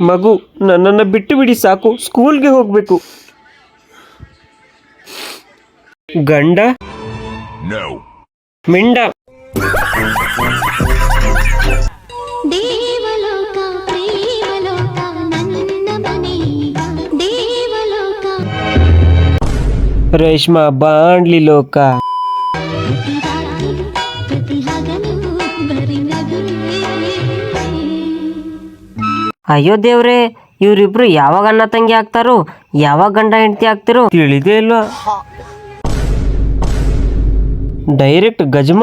ಮಗು ನನ್ನನ್ನು ಬಿಟ್ಟು ಬಿಡಿ ಸಾಕು ಸ್ಕೂಲ್ಗೆ ಹೋಗಬೇಕು. ಗಂಡ? ಮಿಂಡ? ದೇವಲೋಕ ಪ್ರೇಮಲೋಕ ನನ್ನ ಮನೆಯ ದೇವಲೋಕ. ರೇಷ್ಮಾ ಬಾಂಡ್ಲಿ ಲೋಕ. ಅಯ್ಯೋ ದೇವ್ರೆ, ಇವರಿಬ್ರು ಯಾವಾಗ ಅಣ್ಣ ತಂಗಿ ಆಗ್ತಾರೋ, ಯಾವಾಗ ಗಂಡ ಹೆಂಡತಿ ಆಗ್ತಿರೋ ತಿಳಿದೇ ಇಲ್ವಾ? ಡೈರೆಕ್ಟ್ ಗಜಮ.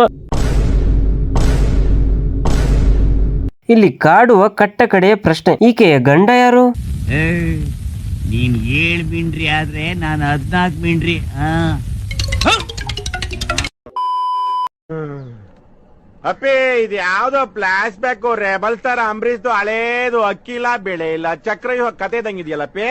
ಇಲ್ಲಿ ಕಾಡುವ ಕಟ್ಟ ಕಡೆಯ ಪ್ರಶ್ನೆ, ಈಕೆಯ ಗಂಡ ಯಾರು? ನೀನ್ ಏಳ್ ಆದ್ರೆ ನಾನು ಹದ್ನಾಲ್ಕು ಮಿಂಡ್ರಿ ಅಪ್ಪಿ, ಇದು ಯಾವ್ದೋ ಫ್ಲಾಶ್ ಬ್ಯಾಕ್ ರೆಬಲ್ ಸ್ಟಾರ್ ಅಂಬರೀಶ್ದು ಹಳೇದು ಅಕ್ಕಿಲ್ಲ ಬೆಳೆ ಇಲ್ಲ. ಚಕ್ರ ಇವಾಗ ಕತೆ ಇದ್ದಂಗಿದ್ಯಲ್ಲಪ್ಪಿ